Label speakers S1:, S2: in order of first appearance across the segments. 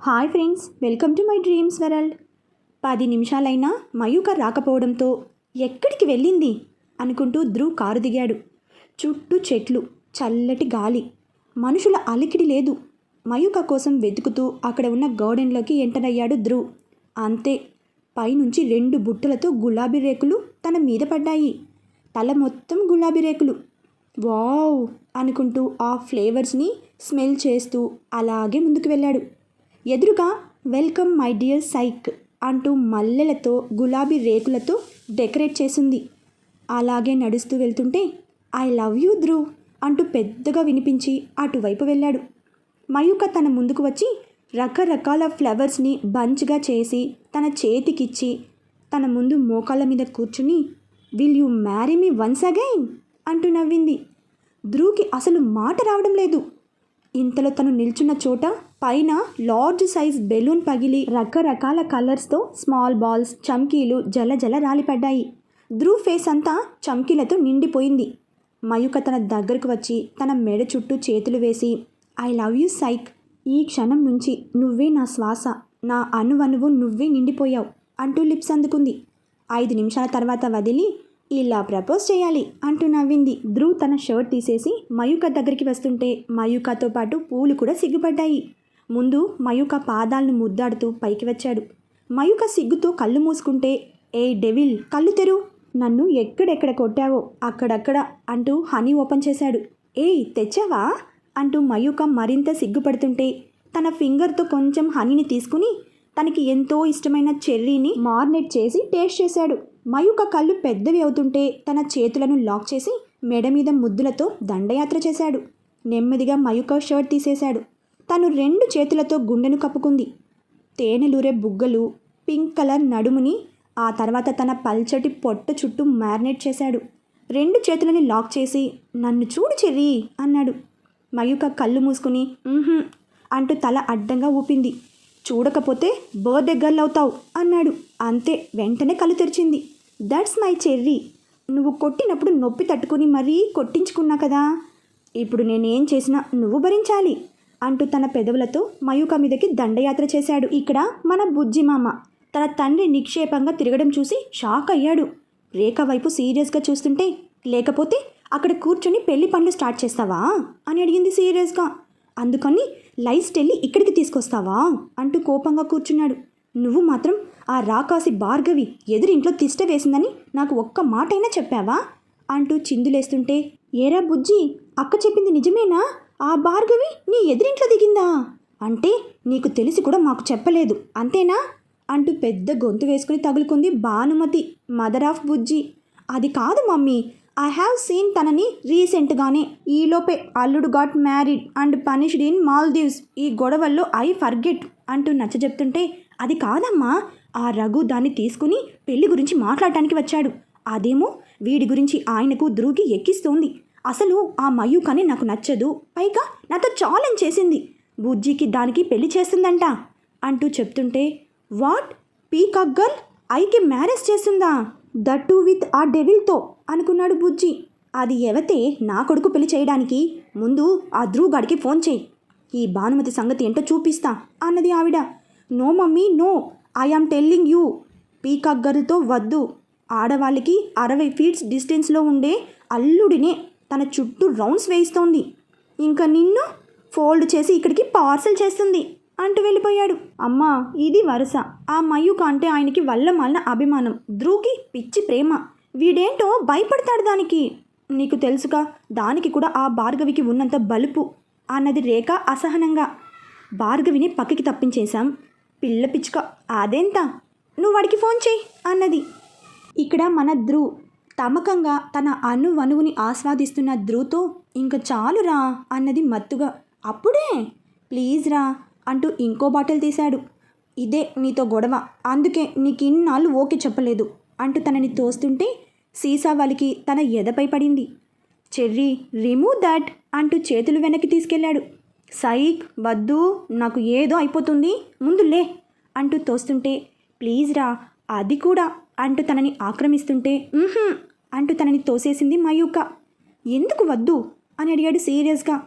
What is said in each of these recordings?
S1: Hi friends welcome to my dreams world. పది నిమిషాలైనా మయూక రాకపోవడంతో ఎక్కడికి వెళ్ళింది? అనుకుంటూ ధ్రువ్ కారు దిగాడు. చుట్టూ చెట్లు చల్లటి గాలి. మనుషుల అలికిడి లేదు. మయూక కోసం వెతుకుతూ అక్కడ ఉన్న గార్డెన్లోకి ఎంటర్ అయ్యాడు ధ్రువ్ అంతే పైనుంచి రెండు బుట్టలతో గులాబీ రేకులు తన మీద పడ్డాయి. తల మొత్తం గులాబీ రేకులు. వావ్ అనుకుంటూ ఆ ఫ్లేవర్స్ని స్మెల్ చేస్తూ అలాగే ముందుకు వెళ్ళాడు. ఎదురుగా వెల్కమ్ మై డియర్ సైక్ అంటూ మల్లెలతో గులాబీ రేకులతో డెకరేట్ చేసింది. అలాగే నడుస్తూ వెళ్తుంటే ఐ లవ్ యూ ధ్రువ్ అంటూ పెద్దగా వినిపించి అటువైపు వెళ్ళాడు. మయూక తన ముందుకు వచ్చి రకరకాల ఫ్లవర్స్ని బంచ్గా చేసి తన చేతికిచ్చి తన ముందు మోకాళ్ళ మీద కూర్చుని will you marry me once again? అంటూ నవ్వింది. ధ్రువ్కి అసలు మాట రావడం లేదు. ఇంతలో తను నిల్చున్న చోట పైన లార్జ్ సైజ్ బెలూన్ పగిలి రకరకాల కలర్స్తో స్మాల్ బాల్స్ చమ్కీలు జల జల రాలిపడ్డాయి. ధ్రువ్ ఫేస్ అంతా చమ్కీలతో నిండిపోయింది. మయూక తన దగ్గరకు వచ్చి తన మెడ చుట్టూ చేతులు వేసి ఐ లవ్ యూ సైక్. ఈ క్షణం నుంచి నువ్వే నా శ్వాస. నా అణువణువు నువ్వే నిండిపోయావు అంటూ లిప్స్ అందుకుంది. ఐదు నిమిషాల తర్వాత వదిలి ఇలా ప్రపోజ్ చేయాలి అంటూ నవ్వింది. ధ్రువ్ తన షర్ట్ తీసేసి మయూక దగ్గరికి వస్తుంటే మయూకతో పాటు పూలు కూడా సిగ్గుపడ్డాయి. ముందు మయూక పాదాలను ముద్దాడుతూ పైకి వచ్చాడు. మయూక సిగ్గుతో కళ్ళు మూసుకుంటే ఏ డెవిల్ కళ్ళు తెరు నన్ను ఎక్కడెక్కడ కొట్టావో అక్కడక్కడ అంటూ హనీ ఓపెన్ చేశాడు. ఏయ్ తెచ్చావా? అంటూ మయూక మరింత సిగ్గుపడుతుంటే తన ఫింగర్తో కొంచెం హనీని తీసుకుని తనకి ఎంతో ఇష్టమైన చెర్రీని మార్నెట్ చేసి టేస్ట్ చేశాడు. మయూక కళ్ళు పెద్దవి అవుతుంటే తన చేతులను లాక్ చేసి మెడ మీద ముద్దులతో దండయాత్ర చేశాడు. నెమ్మదిగా మయూక షర్ట్ తీసేశాడు. తను రెండు చేతులతో గుండెను కప్పుకుంది. తేనెలూరే బుగ్గలు పింక్ కలర్ నడుముని ఆ తర్వాత తన పల్చటి పొట్ట చుట్టూ మ్యారినేట్ చేశాడు. రెండు చేతులని లాక్ చేసి నన్ను చూడు చెర్రీ అన్నాడు. మయూక కళ్ళు మూసుకుని అంటూ తల అడ్డంగా ఊపింది. చూడకపోతే బర్త్డే గర్ల్ అవుతావు అన్నాడు. అంతే వెంటనే కళ్ళు తెరిచింది. That's my cherry. నువ్వు కొట్టినప్పుడు నొప్పి తట్టుకుని మరీ కొట్టించుకున్నా కదా. ఇప్పుడు నేనేం చేసినా నువ్వు భరించాలి. అంటూ తన పెదవులతో మయూక మీదకి దండయాత్ర చేశాడు. ఇక్కడ మన బుజ్జి మామ తన తండ్రి నిక్షేపంగా తిరగడం చూసి షాక్ అయ్యాడు. రేఖ వైపు సీరియస్గా చూస్తుంటే లేకపోతే అక్కడ కూర్చొని పెళ్ళి పనులు స్టార్ట్ చేస్తావా? అని అడిగింది సీరియస్గా. అందుకని లైఫ్ స్టైల్ని ఇక్కడికి తీసుకొస్తావా? అంటూ కోపంగా కూర్చున్నాడు. నువ్వు మాత్రం ఆ రాకాసి భార్గవి ఎదురింట్లో తిష్ట వేసిందని నాకు ఒక్క మాటైనా చెప్పావా? అంటూ చిందులేస్తుంటే ఏరా బుజ్జి అక్క చెప్పింది నిజమేనా? ఆ భార్గవి నీ ఎదురింట్లో దిగిందా? అంటే నీకు తెలిసి కూడా మాకు చెప్పలేదు. అంతేనా? అంటూ పెద్ద గొంతు వేసుకుని తగులుకుంది భానుమతి మదర్ ఆఫ్ బుజ్జి. అది కాదు మమ్మీ ఐ హ్యావ్ సీన్ తనని రీసెంట్గానే. ఈలోపే అల్లుడు got married and punished in Maldives ఈ గొడవల్లో ఐ ఫర్గెట్ అంటూ నచ్చ చెప్తుంటే అది కాదమ్మా. ఆ రఘు దాన్ని తీసుకుని పెళ్ళి గురించి మాట్లాడటానికి వచ్చాడు. అదేమో వీడి గురించి ఆయనకు ద్రూకి ఎక్కిస్తోంది. అసలు ఆ మయూకని నాకు నచ్చదు. పైగా నాతో ఛాలెంజ్ చేసింది. బుజ్జికి దానికి పెళ్ళి చేస్తుందంట అంటూ చెప్తుంటే వాట్? పీకాక్ గర్ల్ ఐకి మ్యారేజ్ చేస్తుందా? దట్టు విత్ ఆ డెవిల్తో అనుకున్నాడు బుజ్జి. అది ఎవతే నా కొడుకు పెళ్ళి చేయడానికి? ముందు ఆ ధ్రువుగాడికి ఫోన్ చేయి. ఈ భానుమతి సంగతి ఏంటో చూపిస్తా అన్నది ఆవిడ. No mummy no. I am telling you. Peacock గర్ల్తో వద్దు. ఆడవాళ్ళకి అరవై ఫీట్స్ డిస్టెన్స్లో ఉండే అల్లుడినే తన చుట్టూ రౌండ్స్ వేయిస్తోంది. ఇంకా నిన్ను ఫోల్డ్ చేసి ఇక్కడికి పార్సల్ చేస్తుంది అంటూ వెళ్ళిపోయాడు. అమ్మా ఇది వరుస. ఆ మయూక్ అంటే ఆయనకి వల్ల అభిమానం. ధ్రువుకి పిచ్చి ప్రేమ. వీడేంటో భయపడతాడు దానికి. నీకు తెలుసుగా దానికి కూడా ఆ భార్గవికి ఉన్నంత బలుపు. అన్నది రేఖ అసహనంగా. భార్గవిని పక్కకి తప్పించేశాం. పిల్ల పిచ్చుక అదేంత? నువ్వు వాడికి ఫోన్ చేయి అన్నది. ఇక్కడ మన ధ్రువ్ తమకంగా తన అణువణువుని ఆస్వాదిస్తున్న ధ్రువ్తో ఇంక చాలురా అన్నది మత్తుగా అప్పుడే? ప్లీజ్ రా అంటూ ఇంకో బాటిల్ తీశాడు. ఇదే నీతో గొడవ. అందుకే నీకు ఇన్నాళ్ళు ఓకే చెప్పలేదు అంటూ తనని తోస్తుంటే సీసా వాళ్ళకి తన ఎదపై పడింది. చెర్రీ రిమూవ్ దట్ అంటూ చేతులు వెనక్కి తీసుకెళ్ళాడు. సైక్ వద్దు నాకు ఏదో అయిపోతుంది. ముందు లే అంటూ తోస్తుంటే ప్లీజ్ రా అది కూడా అంటూ తనని ఆక్రమిస్తుంటే అంటూ తనని తోసేసింది మయూక. ఎందుకు వద్దు? అని అడిగాడు సీరియస్గా.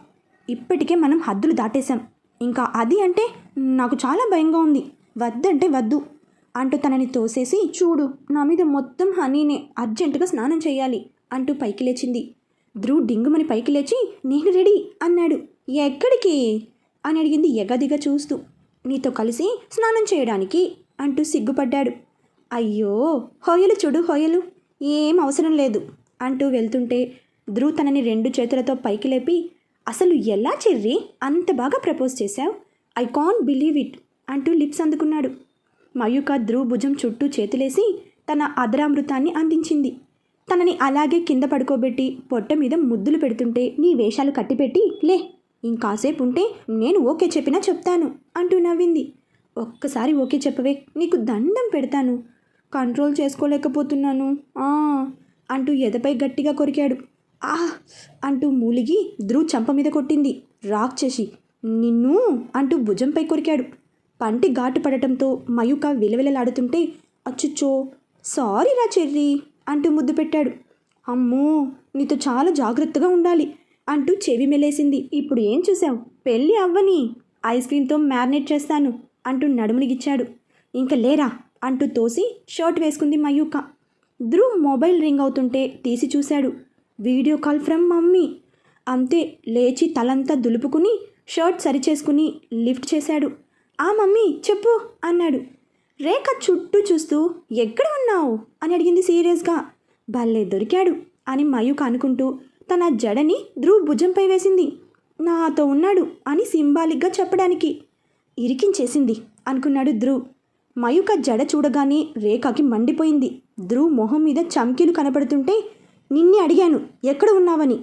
S1: ఇప్పటికే మనం హద్దులు దాటేశాం. ఇంకా అది అంటే నాకు చాలా భయంగా ఉంది. వద్దంటే వద్దు అంటూ తనని తోసేసి చూడు నా మీద మొత్తం హనీనే అర్జెంటుగా స్నానం చేయాలి అంటూ పైకి లేచింది. ధ్రువ్ డింగుమని పైకి లేచి నేను రెడీ అన్నాడు. ఎక్కడికి? అని అడిగింది ఎగదిగా చూస్తూ. నీతో కలిసి స్నానం చేయడానికి అంటూ సిగ్గుపడ్డాడు. అయ్యో హోయలు చూడు హోయలు ఏం అవసరం లేదు అంటూ వెళ్తుంటే ధ్రువ్ తనని రెండు చేతులతో పైకి లేపి అసలు ఎలా చెర్రి? అంత బాగా ప్రపోజ్ చేశావు. ఐ కాన్ బిలీవ్ ఇట్ అంటూ లిప్స్ అందుకున్నాడు. మయూక ధ్రువ్ భుజం చుట్టూ చేతులేసి తన అదరామృతాన్ని అందించింది. తనని అలాగే కింద పడుకోబెట్టి పొట్ట మీద ముద్దులు పెడుతుంటే నీ వేషాలు కట్టిపెట్టి లే ఇంకాసేపు ఉంటే నేను ఓకే చెప్పినా చెప్తాను అంటూ నవ్వింది. ఒక్కసారి ఓకే చెప్పవే నీకు దండం పెడతాను కంట్రోల్ చేసుకోలేకపోతున్నాను. ఆ అంటూ ఎదపై గట్టిగా కొరికాడు. ఆ అంటూ మూలిగి ధ్రువ్ చంప మీద కొట్టింది. రాక్ చేసి నిన్ను అంటూ భుజంపై కొరికాడు. పంటి ఘాటు పడటంతో మయూక విలవిలలాడుతుంటే అచ్చుచ్చో సారీ రా చెర్రీ అంటూ ముద్దు పెట్టాడు. అమ్మో నీతో చాలా జాగ్రత్తగా ఉండాలి అంటూ చెవి మెలేసింది. ఇప్పుడు ఏం చూసావు పెళ్ళి అవ్వని. ఐస్ క్రీమ్తో మ్యారినేట్ చేస్తాను అంటూ నడుమునిగిచ్చాడు ఇంకా లేరా? అంటూ తోసి షర్ట్ వేసుకుంది మయూక. ధ్రువ్ మొబైల్ రింగ్ అవుతుంటే తీసి చూశాడు. Video call from mummy. అంతే లేచి తలంతా దులుపుకుని షర్ట్ సరిచేసుకుని లిఫ్ట్ చేశాడు. ఆ మమ్మీ చెప్పు అన్నాడు. రేఖ చుట్టూ చూస్తూ ఎక్కడ ఉన్నావు? అని అడిగింది సీరియస్గా. భలే దొరికాడు అని మయూక అనుకుంటూ తన జడని ధ్రువ్ భుజంపై వేసింది. నాతో ఉన్నాడు అని సింబాలిక్గా చెప్పడానికి. ఇరికించేసింది అనుకున్నాడు ధ్రువ్. మయూక జడ చూడగానే రేఖకి మండిపోయింది. ధ్రువ్ మొహం మీద చమ్కీలు కనపడుతుంటే నిన్నే అడిగాను ఎక్కడ ఉన్నావని?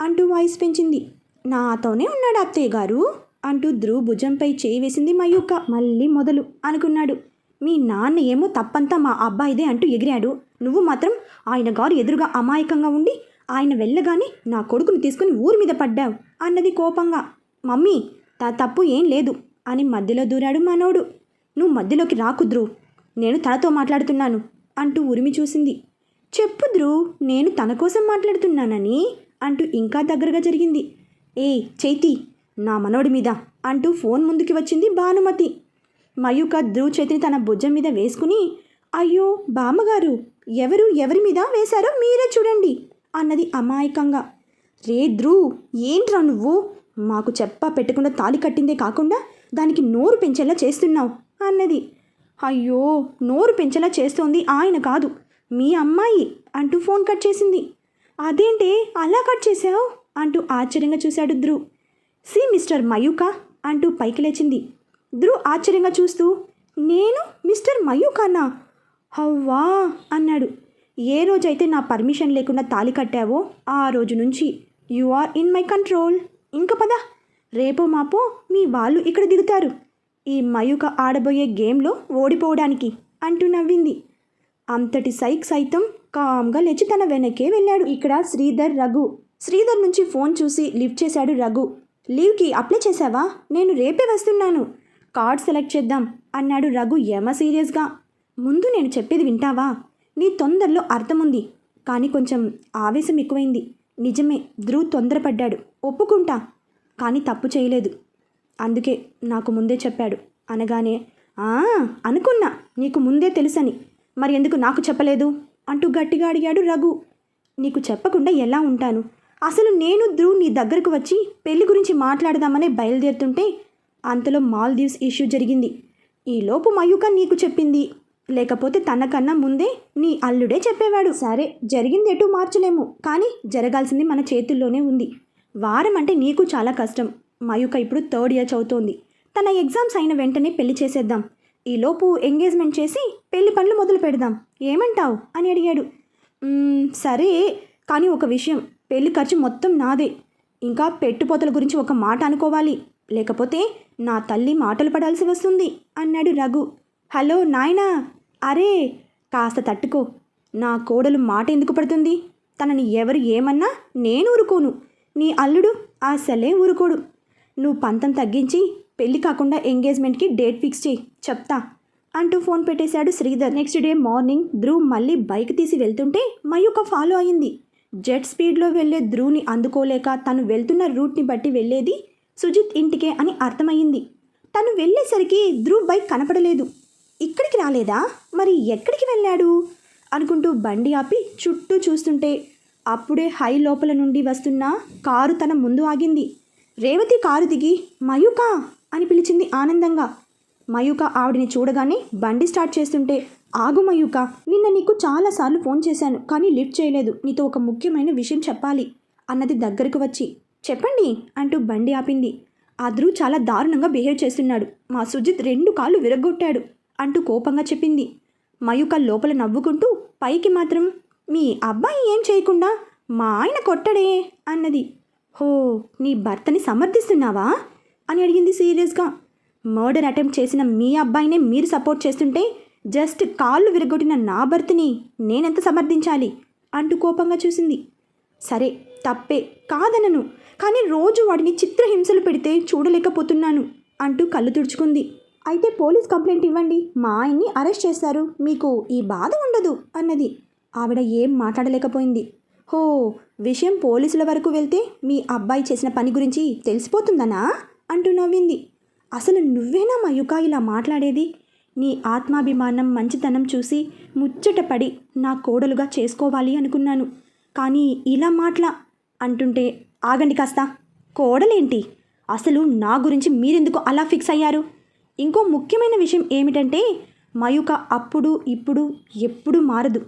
S1: అంటూ వాయిస్ పెంచింది. నాతోనే ఉన్నాడు అత్తయ్య గారు అంటూ ధ్రువ్ భుజంపై చేయి వేసింది మయూక మళ్ళీ మొదలు అనుకున్నాడు. మీ నాన్న ఏమో తప్పంతా మా అబ్బాయిదే అంటూ ఎగిరాడు. నువ్వు మాత్రం ఆయన గారు ఎదురుగా అమాయకంగా ఉండి ఆయన వెళ్ళగానే నా కొడుకుని తీసుకుని ఊరి మీద పడ్డావు అన్నది కోపంగా. మమ్మీ తా తప్పు ఏం లేదు అని మధ్యలో దూరాడు మనోడు. నువ్వు మధ్యలోకి రాకు ధ్రువ్. నేను తనతో మాట్లాడుతున్నాను అంటూ ఉరిమి చూసింది. చెప్పు ధ్రువ్ నేను తన కోసం మాట్లాడుతున్నానని అంటూ ఇంకా దగ్గరగా జరిగింది. ఏ చైతి నా మనోడి మీద అంటూ ఫోన్ ముందుకి వచ్చింది భానుమతి. మయూక ధ్రువ్ చేతిని తన భుజం మీద వేసుకుని అయ్యో బామ్మగారు ఎవరు ఎవరి మీద వేశారో మీరే చూడండి అన్నది అమాయకంగా. రే ధ్రువ్ ఏంట్రా నువ్వు? మాకు చెప్ప పెట్టకుండా తాళి కట్టిందే కాకుండా దానికి నోరు పెంచేలా చేస్తున్నావు. అన్నది. అయ్యో నోరు పెంచేలా చేస్తోంది ఆయన కాదు. మీ అమ్మాయి అంటూ ఫోన్ కట్ చేసింది. అదేంటే అలా కట్ చేసావు అంటూ ఆశ్చర్యంగా చూశాడు ధ్రువ్. సి మిస్టర్ మయూక అంటూ పైకి లేచింది. ధ్రువ్ ఆశ్చర్యంగా చూస్తూ నేను మిస్టర్ మయూకానా? హవ్వా అన్నాడు. ఏ రోజైతే నా పర్మిషన్ లేకుండా తాళి కట్టావో ఆ రోజు నుంచి you are in my control. ఇంక పద రేపో మాపో మీ వాళ్ళు ఇక్కడ దిగుతారు. ఈ మయూక ఆడబోయే గేమ్లో ఓడిపోవడానికి అంటూ నవ్వింది. అంతటి సైక్ సైతం కామ్గా లేచి తన వెనకే వెళ్ళాడు. ఇక్కడ శ్రీధర్ రఘు. శ్రీధర్ నుంచి ఫోన్ చూసి లిఫ్ట్ చేశాడు రఘు. లీవ్కి అప్లై చేశావా? నేను రేపే వస్తున్నాను. కార్డ్ సెలెక్ట్ చేద్దాం అన్నాడు రఘు యమ సీరియస్గా. ముందు నేను చెప్పేది వింటావా? నీ తొందరలో అర్థముంది. కానీ కొంచెం ఆవేశం ఎక్కువైంది. నిజమే ధ్రువ్ తొందరపడ్డాడు. ఒప్పుకుంటా. కానీ తప్పు చేయలేదు. అందుకే నాకు ముందే చెప్పాడు. అనగానే "ఆ, అనుకున్నా. నీకు ముందే తెలుసని. మరి ఎందుకు నాకు చెప్పలేదు? అంటూ గట్టిగా అడిగాడు రఘు. నీకు చెప్పకుండా ఎలా ఉంటాను? అసలు నేను ధ్రువ్ నీ దగ్గరకు వచ్చి పెళ్ళి గురించి మాట్లాడదామనే బయలుదేరుతుంటే అంతలో మాల్దీవ్స్ ఇష్యూ జరిగింది. ఈలోపు మయూక నీకు చెప్పింది. లేకపోతే తనకన్నా ముందే నీ అల్లుడే చెప్పేవాడు. సరే జరిగింది ఎటు మార్చలేము. కానీ జరగాల్సింది మన చేతుల్లోనే ఉంది. వారం అంటే నీకు చాలా కష్టం. మయూక ఇప్పుడు థర్డ్ ఇయర్ చదువుతోంది. తన ఎగ్జామ్స్ అయిన వెంటనే పెళ్ళి చేసేద్దాం. ఈలోపు ఎంగేజ్మెంట్ చేసి పెళ్ళి పనులు మొదలు పెడదాం. ఏమంటావు? అని అడిగాడు. సరే కానీ ఒక విషయం. పెళ్ళి ఖర్చు మొత్తం నాదే. ఇంకా పెట్టుపోతల గురించి ఒక మాట అనుకోవాలి. లేకపోతే నా తల్లి మాటలు పడాల్సి వస్తుంది అన్నాడు రఘు. హలో నాయనా. అరే కాస్త తట్టుకో. నా కోడలు మాట ఎందుకు పడుతుంది? తనని ఎవరు ఏమన్నా నేను ఊరుకోను. నీ అల్లుడు అసలే ఊరుకోడు. నువ్వు పంతం తగ్గించి పెళ్ళి కాకుండా ఎంగేజ్మెంట్కి డేట్ ఫిక్స్ చేయి చెప్తా అంటూ ఫోన్ పెట్టేశాడు Sridhar. Next day morning Dhruv మళ్ళీ బైక్ తీసి వెళ్తుంటే మయూక ఫాలో అయింది జెట్ స్పీడ్లో వెళ్ళే ధ్రువ్ని అందుకోలేక తను వెళ్తున్న రూట్ని బట్టి వెళ్ళేది సుజిత్ ఇంటికే అని అర్థమయ్యింది. తను వెళ్ళేసరికి ధ్రువ్ బైక్ కనపడలేదు. ఇక్కడికి రాలేదా? మరి ఎక్కడికి వెళ్ళాడు? అనుకుంటూ బండి ఆపి చుట్టూ చూస్తుంటే అప్పుడే హై లోపల నుండి వస్తున్న కారు తన ముందు ఆగింది. రేవతి కారు దిగి మయూక అని పిలిచింది ఆనందంగా. మయూక ఆవిడిని చూడగానే బండి స్టార్ట్ చేస్తుంటే ఆగు మయూక నిన్న నీకు చాలాసార్లు ఫోన్ చేశాను కానీ లిఫ్ట్ చేయలేదు నీతో ఒక ముఖ్యమైన విషయం చెప్పాలి అన్నది దగ్గరకు వచ్చి. చెప్పండి అంటూ బండి ఆపింది. అద్రు చాలా దారుణంగా బిహేవ్ చేస్తున్నాడు మా సుజిత్ రెండు కాళ్ళు విరగొట్టాడు అంటూ కోపంగా చెప్పింది. మయూక లోపల నవ్వుకుంటూ పైకి మాత్రం మీ అబ్బాయి ఏం చేయకుండా మా ఆయన కొట్టడే అన్నది. హో నీ భర్తని సమర్థిస్తున్నావా? అని అడిగింది సీరియస్గా. మర్డర్ అటెంప్ట్ చేసిన మీ అబ్బాయినే మీరు సపోర్ట్ చేస్తుంటే జస్ట్ కాళ్ళు విరగొట్టిన నా భర్తని నేనెంత సమర్థించాలి? అంటూ కోపంగా చూసింది. సరే తప్పే కాదనను కానీ రోజు వాడిని చిత్రహింసలు పెడితే చూడలేకపోతున్నాను అంటూ కళ్ళు తుడుచుకుంది. అయితే పోలీస్ కంప్లైంట్ ఇవ్వండి మా ఆయన్ని అరెస్ట్ చేస్తారు మీకు ఈ బాధ ఉండదు అన్నది. ఆవిడ ఏం మాట్లాడలేకపోయింది. హో విషయం పోలీసుల వరకు వెళ్తే మీ అబ్బాయి చేసిన పని గురించి తెలిసిపోతుందనా? అంటూ నవ్వింది. అసలు నువ్వేనా మయుక ఇలా మాట్లాడేది? నీ ఆత్మాభిమానం మంచితనం చూసి ముచ్చటపడి నా కోడలుగా చేసుకోవాలి అనుకున్నాను. కానీ ఇలా మాట్లా అంటుంటే ఆగండి కాస్త. కోడలేంటి? అసలు నా గురించి మీరెందుకు అలా ఫిక్స్ అయ్యారు? ఇంకో ముఖ్యమైన విషయం ఏమిటంటే మయుక అప్పుడు ఇప్పుడు ఎప్పుడు మారదు.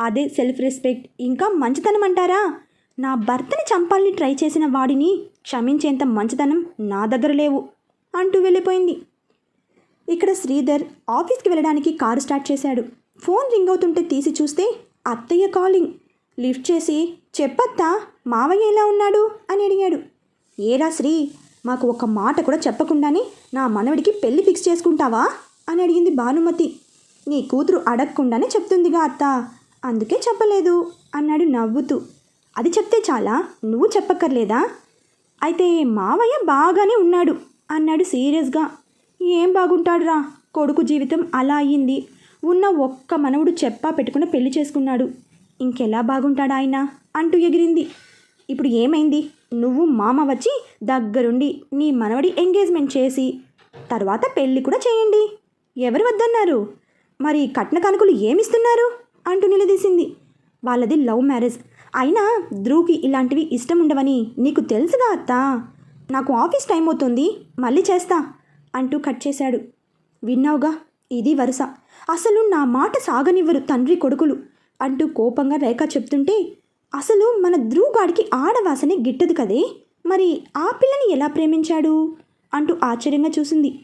S1: అదే సెల్ఫ్ రెస్పెక్ట్ ఇంకా మంచితనం అంటారా? నా భర్తని చంపాలని ట్రై చేసిన వాడిని క్షమించేంత మంచితనం నా దగ్గర లేవు అంటూ వెళ్ళిపోయింది. ఇక్కడ శ్రీధర్ ఆఫీస్కి వెళ్ళడానికి కారు స్టార్ట్ చేశాడు. ఫోన్ రింగ్ అవుతుంటే తీసి చూస్తే అత్తయ్య కాలింగ్. లిఫ్ట్ చేసి చెప్పత్తా మావయ్య ఎలా ఉన్నాడు? అని అడిగాడు. ఏరా శ్రీ మాకు ఒక మాట కూడా చెప్పకుండానే నా మనవడికి పెళ్ళి ఫిక్స్ చేసుకుంటావా? అని అడిగింది భానుమతి. నీ కూతురు అడగకుండానే చెప్తుందిగా అత్త. అందుకే చెప్పలేదు అన్నాడు నవ్వుతూ. అది చెప్తే చాలా నువ్వు చెప్పక్కర్లేదా? అయితే మావయ్య బాగానే ఉన్నాడు అన్నాడు సీరియస్గా. ఏం బాగుంటాడురా? కొడుకు జీవితం అలా అయ్యింది. ఉన్న ఒక్క మనవుడు చెప్పా పెట్టుకుని పెళ్ళి చేసుకున్నాడు. ఇంకెలా బాగుంటాడు ఆయన? అంటూ ఎగిరింది. ఇప్పుడు ఏమైంది? నువ్వు మామ వచ్చి దగ్గరుండి నీ మనవడి ఎంగేజ్మెంట్ చేసి తర్వాత పెళ్ళి కూడా చేయండి. ఎవరు వద్దన్నారు? మరి కట్న కానుకలు ఏమిస్తున్నారు? అంటూ నిలదీసింది. వాళ్ళది లవ్ మ్యారేజ్. అయినా ధ్రువ్కి ఇలాంటివి ఇష్టం ఉండవని నీకు తెలుసుగా అత్త? నాకు ఆఫీస్ టైం అవుతుంది మళ్ళీ చేస్తా అంటూ కట్ చేశాడు. విన్నావుగా? ఇది వరుస. అసలు నా మాట సాగనివ్వరు తండ్రి కొడుకులు అంటూ కోపంగా రేఖ చెప్తుంటే అసలు మన ధ్రువుగాడికి ఆడవాసనే గిట్టదు కదే? మరి ఆ పిల్లని ఎలా ప్రేమించాడు? అంటూ ఆశ్చర్యంగా చూసింది.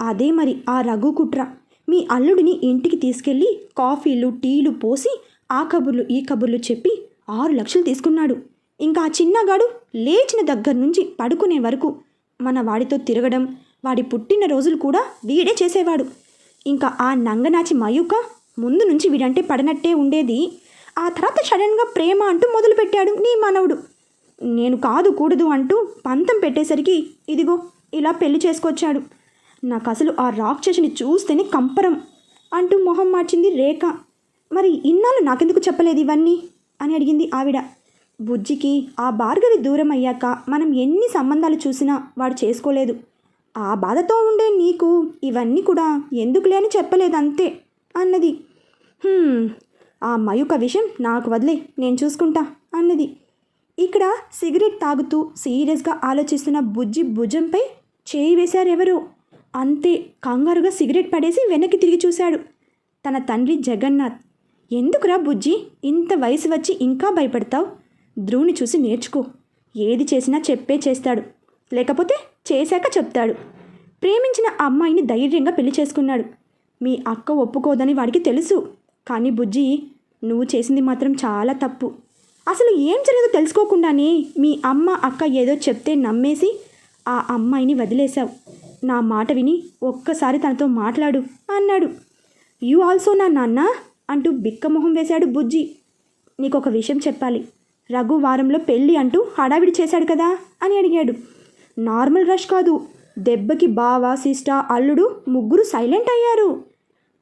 S1: అదే మరి ఆ రఘు కుట్ర. మీ అల్లుడిని ఇంటికి తీసుకెళ్ళి కాఫీలు టీలు పోసి ఆ కబుర్లు ఈ కబుర్లు చెప్పి ఆరు లక్షలు తీసుకున్నాడు. ఇంకా ఆ చిన్నగాడు లేచిన దగ్గర నుంచి పడుకునే వరకు మన వాడితో తిరగడం వాడి పుట్టిన రోజులు కూడా వీడే చేసేవాడు. ఇంకా ఆ నంగనాచి మయూక ముందు నుంచి వీడంటే పడనట్టే ఉండేది. ఆ తర్వాత సడన్గా ప్రేమ అంటూ మొదలుపెట్టాడు నీ మనవుడు. నేను కాదు కూడదు అంటూ పంతం పెట్టేసరికి ఇదిగో ఇలా పెళ్ళి చేసుకొచ్చాడు. నాకు అసలు ఆ రాక్షసుని చూస్తేనే కంపరం అంటూ మొహం మార్చింది రేఖ. మరి ఇన్నాళ్ళు నాకెందుకు చెప్పలేదు ఇవన్నీ? అని అడిగింది ఆవిడ. బుజ్జికి ఆ భార్గవి దూరం అయ్యాక మనం ఎన్ని సంబంధాలు చూసినా వాడు చేసుకోలేదు. ఆ బాధతో ఉండే నీకు ఇవన్నీ కూడా ఎందుకులే అని చెప్పలేదు అంతే అన్నది ఆ మయుక విషయం నాకు వదిలే నేను చూసుకుంటా అన్నది. ఇక్కడ సిగరెట్ తాగుతూ సీరియస్గా ఆలోచిస్తున్న బుజ్జి భుజంపై చేయి వేశారెవరో? అంతే కంగారుగా సిగరెట్ పడేసి వెనక్కి తిరిగి చూశాడు. తన తండ్రి జగన్నాథ్ ఎందుకురా బుజ్జి ఇంత వయసు వచ్చి ఇంకా భయపడతావు? ధ్రువుని చూసి నేర్చుకో. ఏది చేసినా చెప్పే చేస్తాడు. లేకపోతే చేశాక చెప్తాడు. ప్రేమించిన అమ్మాయిని ధైర్యంగా పెళ్ళి చేసుకున్నాడు. మీ అక్క ఒప్పుకోదని వాడికి తెలుసు. కానీ బుజ్జి నువ్వు చేసింది మాత్రం చాలా తప్పు. అసలు ఏం జరిగిందో తెలుసుకోకుండానే మీ అమ్మ అక్క ఏదో చెప్తే నమ్మేసి ఆ అమ్మాయిని వదిలేశావు. నా మాట విని ఒక్కసారి తనతో మాట్లాడు అన్నాడు. యు ఆల్సో నా నాన్న అంటూ బిక్కమొహం వేశాడు బుజ్జి. నీకొక విషయం చెప్పాలి. రఘు వారంలో పెళ్ళి అంటూ హడావిడి చేశాడు కదా అని అడిగాడు. నార్మల్ రష్ కాదు. దెబ్బకి బావ సిస్ట అల్లుడు ముగ్గురు సైలెంట్ అయ్యారు.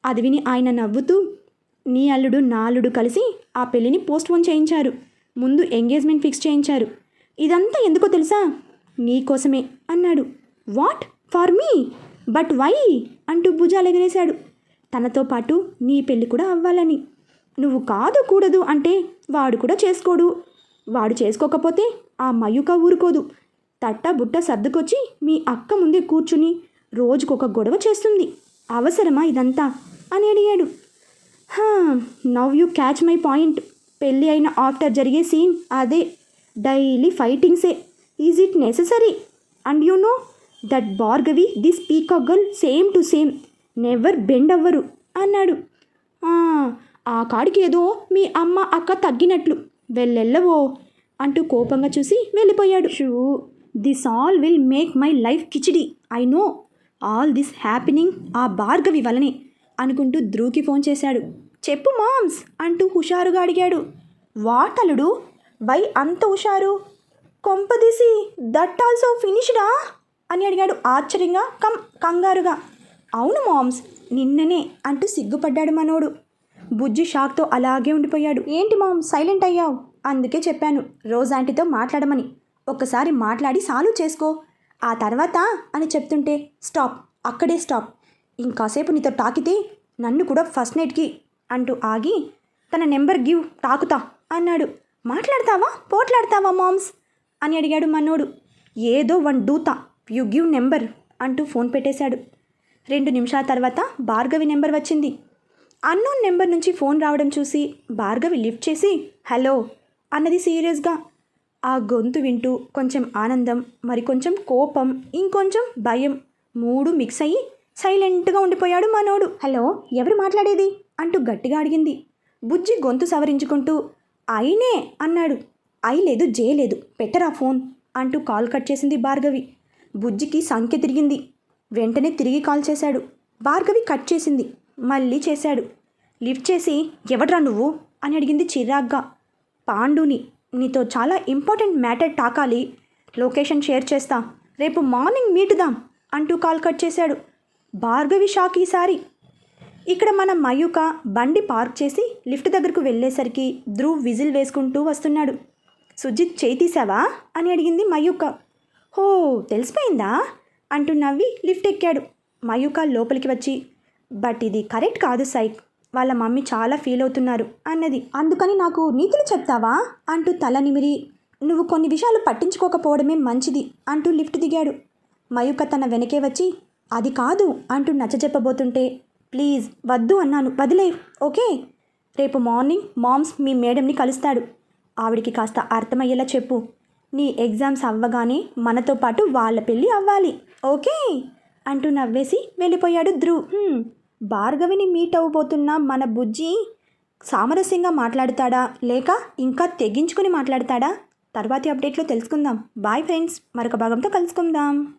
S1: అది విని ఆయన నవ్వుతూ నీ అల్లుడు నా అల్లుడు కలిసి ఆ పెళ్ళిని పోస్ట్ పోన్ చేయించారు. ముందు ఎంగేజ్మెంట్ ఫిక్స్ చేయించారు. ఇదంతా ఎందుకో తెలుసా? నీ కోసమే అన్నాడు. What? For me but why అంటూ భుజాలు ఎగరేశాడు. తనతో పాటు నీ పెళ్ళి కూడా అవ్వాలని. నువ్వు కాదు కూడదు అంటే వాడు కూడా చేసుకోడు. వాడు చేసుకోకపోతే ఆ మయూక ఊరుకోదు. తట్ట బుట్ట సర్దుకొచ్చి మీ అక్క ముందే కూర్చుని రోజుకొక గొడవ చేస్తుంది. అవసరమా ఇదంతా? అని అడిగాడు. Now you catch my point. పెళ్ళి అయిన ఆఫ్టర్ జరిగే సీన్ అదే. Daily ఫైటింగ్సే. Is it necessary? And you know that Bhargavi this peacock girl same to same never bend అవ్వరు అన్నాడు. "ఆ, కాడికి ఏదో మీ అమ్మ అక్క తగ్గినట్లు వెళ్ళెళ్ళవో అంటూ కోపంగా చూసి వెళ్ళిపోయాడు. So this all will make my life khichdi I know all this happening ఆ భార్గవి వలనే అనుకుంటూ ధ్రువుకి ఫోన్ చేశాడు. చెప్పు మామ్స్ అంటూ హుషారుగా అడిగాడు. వాటలుడు వై అంత హుషారు? కొంపదీసి దట్ ఆల్సో ఫినిష్డా? అని అడిగాడు. ఆశ్చర్యంగా కం కంగారుగా. అవును మామ్స్ నిన్ననే అంటూ సిగ్గుపడ్డాడు మనోడు. బుజ్జి షాక్తో అలాగే ఉండిపోయాడు. ఏంటి మామ్ సైలెంట్ అయ్యావు? అందుకే చెప్పాను రోజ్ ఆంటీతో మాట్లాడమని. ఒక్కసారి మాట్లాడి సాల్వ్ చేసుకో. ఆ తర్వాత అని చెప్తుంటే స్టాప్ అక్కడే స్టాప్. ఇంకాసేపు నీతో తాకితే నన్ను కూడా ఫస్ట్ నైట్కి అంటూ ఆగి తన నెంబర్ గివ్ తాకుతా అన్నాడు. మాట్లాడతావా? పోట్లాడతావా మామ్స్? అని అడిగాడు మనోడు. ఏదో వన్ డూతా యు గివ్ నెంబర్ అంటూ ఫోన్ పెట్టేశాడు. రెండు నిమిషాల తర్వాత భార్గవి నెంబర్ వచ్చింది. అన్నోన్ నెంబర్ నుంచి ఫోన్ రావడం చూసి భార్గవి లిఫ్ట్ చేసి హలో అన్నది సీరియస్గా. ఆ గొంతు వింటూ కొంచెం ఆనందం మరి కొంచెం కోపం ఇంకొంచెం భయం మూడు మిక్స్ అయ్యి సైలెంట్గా ఉండిపోయాడు మనోడు. హలో ఎవరు మాట్లాడేది? అంటూ గట్టిగా అడిగింది. బుజ్జి గొంతు సవరించుకుంటూ అయినే అన్నాడు. అయి లేదు జే లేదు పెట్టరా ఫోన్ అంటూ కాల్ కట్ చేసింది భార్గవి. బుజ్జికి సంఖ్య తిరిగింది. వెంటనే తిరిగి కాల్ చేశాడు. భార్గవి కట్ చేసింది. మళ్ళీ చేశాడు. లిఫ్ట్ చేసి ఎవడ్రా నువ్వు? అని అడిగింది చిరాగ్గా. పాండుని. నీతో చాలా ఇంపార్టెంట్ మ్యాటర్ టాకాలి. లొకేషన్ షేర్ చేస్తా. రేపు మార్నింగ్ మీటుదాం అంటూ కాల్ కట్ చేశాడు. భార్గవి షాక్ ఈసారి. ఇక్కడ మన మయూక బండి పార్క్ చేసి లిఫ్ట్ దగ్గరకు వెళ్ళేసరికి ధ్రువ్ విజిల్ వేసుకుంటూ వస్తున్నాడు. సుజిత్ చేయి తీసావా? అని అడిగింది మయూక. హో తెలిసిపోయిందా? అంటూ నవ్వి లిఫ్ట్ ఎక్కాడు. మయూక లోపలికి వచ్చి బట్ ఇది కరెక్ట్ కాదు సైక్. వాళ్ళ మమ్మీ చాలా ఫీల్ అవుతున్నారు అన్నది. అందుకని నాకు నీతులు చెప్తావా? అంటూ తల నిమిరి నువ్వు కొన్ని విషయాలు పట్టించుకోకపోవడమే మంచిది అంటూ లిఫ్ట్ దిగాడు. మయూక తన వెనకే వచ్చి అది కాదు అంటూ నచ్చజెప్పబోతుంటే ప్లీజ్ వద్దు అన్నాను. వదిలే ఓకే? రేపు మార్నింగ్ మామ్స్ మీ మేడంని కలుస్తాడు. ఆవిడికి కాస్త అర్థమయ్యేలా చెప్పు. నీ ఎగ్జామ్స్ అవ్వగానే మనతో పాటు వాళ్ళ పెళ్ళి అవ్వాలి. ఓకే? అంటూ నవ్వేసి వెళ్ళిపోయాడు ధ్రువ్. భార్గవిని మీట్ అవ్వబోతున్న మన బుజ్జి సామరస్యంగా మాట్లాడతాడా? లేక ఇంకా తెగించుకొని మాట్లాడతాడా? తర్వాతి అప్డేట్లో తెలుసుకుందాం. Bye friends. మరొక భాగంతో కలుసుకుందాం.